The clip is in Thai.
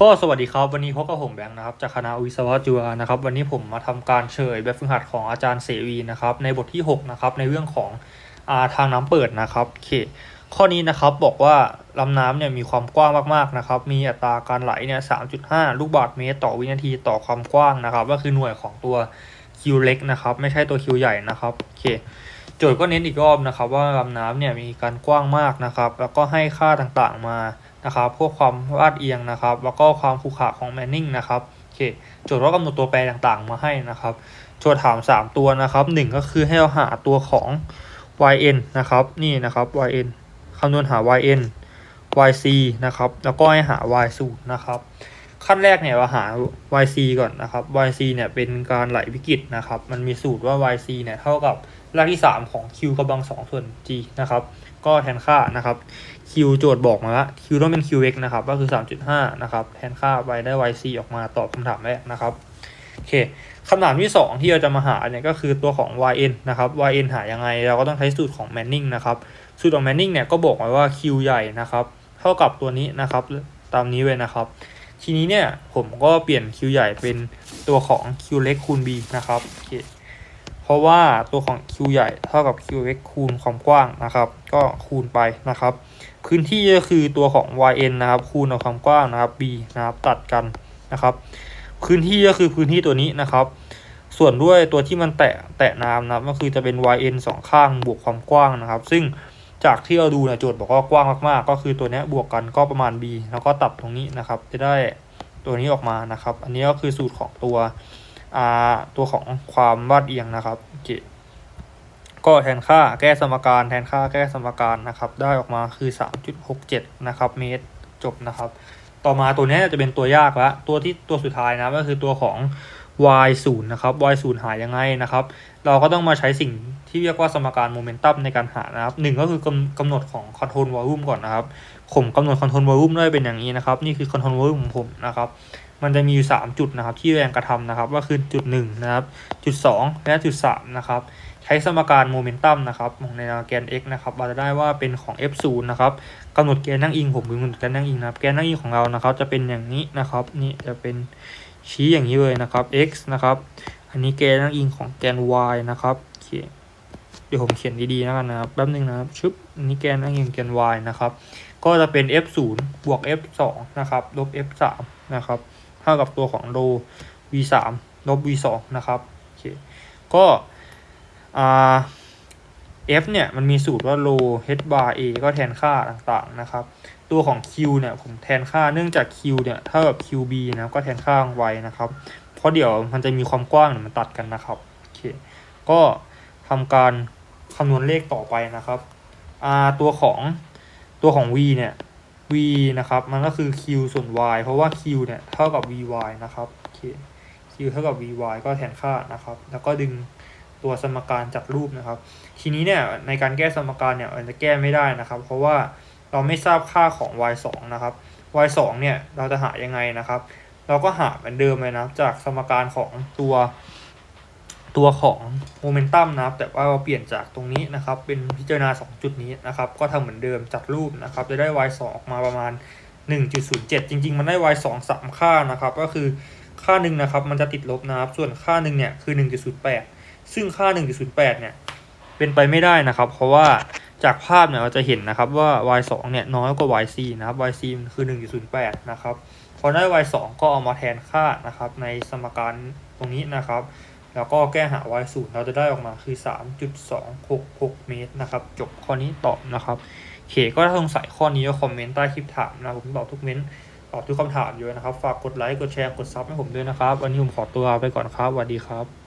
ก็สวัสดีครับ วันนี้พบกับผมแบงค์นะครับจากคณะวิศวะจุฬานะครับ วันนี้ผมมาทำการเฉยแบบฝึกหัดของอาจารย์เสวีนะครับ ในบทที่6นะครับในเรื่องของอาทางน้ำเปิดนะครับโอเคข้อนี้นะครับบอกว่าลำน้ำเนี่ยมีความกว้างมากๆนะครับ มีอัตราการไหลเนี่ย3.5ลูกบาศก์เมตรต่อวินาทีต่อความกว้างนะครับ ก็คือหน่วยของตัวคิวเล็กนะครับ ไม่ใช่ตัวคิวใหญ่นะครับโอเคโจทย์ก็เน้นอีกรอบนะครับ ว่าลำน้ำเนี่ยมีการกว้างมากนะครับ แล้วก็ให้ค่าต่างๆมา นะครับพวกความลาดเอียงนะครับ แล้วก็ความขรุขระของแมนนิงนะครับโอเคโจทย์ก็กำหนดตัวแปรต่างๆ มาให้นะครับโจทย์ถาม 3 ตัวนะครับหนึ่งก็คือให้เราหาตัวของ yn นะครับนี่นะครับ yn คำนวณหา yn yc นะครับแล้วก็ให้หา y สูตรนะครับ ขั้นแรกเนี่ยเราหา yc ก่อนนะครับ yc เนี่ยเป็นการไหลวิกฤตนะครับ มันมีสูตรว่า yc เนี่ยเท่ากับรากที่ 3 ของ q กำลัง 2 ส่วน g นะครับ ก็แทนค่านะครับ q โจทย์บอกมาละ q ต้องเป็น qx นะครับ ก็คือ 3.5 นะครับ แทนค่าไปได้ yc ออกมาตอบคำถามแรกนะครับ โอเคคำถามที่ 2 ที่เราจะมาหาเนี่ยก็คือตัวของ yn นะครับ yn หายังไง เราก็ต้องใช้สูตรของ Manning นะครับ สูตรของ Manning เนี่ยก็บอกไว้ว่า q ใหญ่นะครับ เท่ากับตัวนี้นะครับ ตามนี้เลยนะครับ ทีนี้เนี่ยผมก็เปลี่ยน q ใหญ่เป็นตัวของ q เล็กคูณ b นะครับโอเคเพราะว่าตัวของ q ใหญ่เท่ากับ q เล็กคูณความกว้างนะครับ ก็คูณไปนะครับ พื้นที่ก็คือตัวของ yn นะครับ คูณกับความกว้างนะครับ b นะครับตัดกันนะครับ พื้นที่ก็คือพื้นที่ตัวนี้นะครับส่วนด้วยตัวที่มันแตะแตะน้ำนะครับก็คือจะเป็น yn สองข้างบวกความกว้างนะครับ ซึ่ง จากที่เราดูนี่ยโจทย์บอกว่ากว้างมากๆ ก็คือตัวนี้บวกกันก็ประมาณ b แล้วก็ตัดตรงนี้นะครับ จะได้ตัวนี้ออกมานะครับ อันนี้ก็คือสูตรของตัวอ่าตัวของความวาดเอียงนะครับโอเคก็แทนค่าแก้สมการแทนค่าแก้สมการนะครับ ได้ออกมาคือ 3.67 นะครับ เมตรจบนะครับ ต่อมาตัวนี้จะเป็นตัวยากละตัวที่ตัวสุดท้ายนะก็คือตัวของ y 0นะครับ y 0หายยังไงนะครับ เราก็ต้องมาใช้สิ่ง ที่เรียกว่าสมการโมเมนตัมในการหานะครับหนึ่งก็คือกำกำหนดของคอนโทรลวอลลุ่มก่อนนะครับผมกำหนดคอนโทรลวอลลุ่มได้เป็นอย่างนี้นะครับ นี่คือคอนโทรลวอลลุ่มของผมนะครับมันจะมีอยู่ 3 จุดนะครับ ที่แรงกระทำนะครับก็คือจุด1นะครับจุด 2 และจุด3นะครับใช้สมการโมเมนตัมนะครับของในแกน x นะครับเราจะได้ว่าเป็นของ f 0 นะครับกำหนดแกนนั่งอิงผมกำหนดแกนนั่งอิงนะครับแกนนั่งอิงของเรานะครับ จะเป็นอย่างนี้นะครับนี่จะเป็นชี้อย่างนี้เลยนะครับ x นะครับอันนี้แกนนั่งอิงของแกน y นะครับโอเค เดี๋ยวผมเขียนดีๆแล้วกันนะครับแป๊บนึงนะครับชึบนนี้แกนนั่งอิงแกน y นะครับ ก็จะเป็น f 0บวก f 2นะครับลบ f 3นะครับเท่ากับตัวของโล v 3ลบ v 2นะครับโอเคก็อ่า f เนี่ยมันมีสูตรว่า low h bar a ก็แทนค่าต่างๆนะครับ ตัวของ q เนี่ยผมแทนค่าเนื่องจาก q เนี่ยเท่ากับ qb นะก็แทนค่า y นะครับ เพราะเดี๋ยวมันจะมีความกว้างเนี่ยมันตัดกันนะครับโอเคก็ทำการ คำนวณเลขต่อไปนะครับตัวของตัวของ v เนี่ย v นะครับ มันก็คือ q ส่วน y เพราะว่า q เนี่ยเท่ากับ vy นะครับโอเค q เท่ากับ vy ก็แทนค่านะครับ แล้วก็ดึงตัวสมการจากรูปนะครับ ทีนี้เนี่ยในการแก้สมการเนี่ยมันจะแก้ไม่ได้นะครับ เพราะว่าเราไม่ทราบค่าของ y 2นะครับ y 2เนี่ยเราจะหายังไงนะครับ เราก็หาเหมือนเดิมเลยนะจากสมการของตัว ตัวของโมเมนตัมนะครับ แต่ว่าเราเปลี่ยนจากตรงนี้นะครับ เป็นพิจารณา 2 จุดนี้นะครับ ก็ทำเหมือนเดิมจัดรูปนะครับ จะได้ y 2ออกมาประมาณ 1.07 จริง ๆ มันได้ y 2 3 ค่านะครับ ก็คือค่าหนึ่งนะครับ มันจะติดลบนะครับ ส่วนค่าหนึ่งเนี่ยคือ 1.08 ซึ่งค่า 1.08 เนี่ย เป็นไปไม่ได้นะครับ เพราะว่าจากภาพเนี่ยเราจะเห็นนะครับว่า y 2เนี่ยน้อยกว่า y 4นะครับ y 4มันคือ 1.08 นะครับพอได้ y 2ก็เอามาแทนค่านะครับในสมการตรงนี้นะครับ แล้วก็แก้หา y 0เราจะได้ออกมาคือ 3.266 เมตรนะครับ จบข้อนี้ตอบนะครับเขก็ถ้าสงสัยข้อนี้ก็คอมเมนต์ใต้คลิปถามนะผมตอบทุกเม้นต์ตอบทุกคำถามอยู่นะครับ ฝากกดไลค์ กดแชร์ กดซับให้ผมด้วยนะครับ วันนี้ผมขอตัวไปก่อนครับสวัสดีครับ